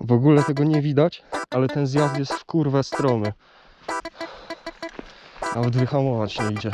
W ogóle tego nie widać, ale ten zjazd jest w kurwę stromy. Nawet wyhamować nie idzie.